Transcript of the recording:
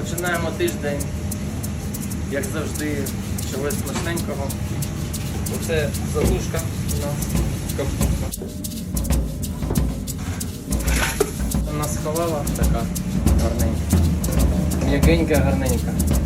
Починаємо тиждень, як завжди, чогось смачненького. Оце залушка у нас капуста. У нас така гарненька. М'ягенька, гарненька.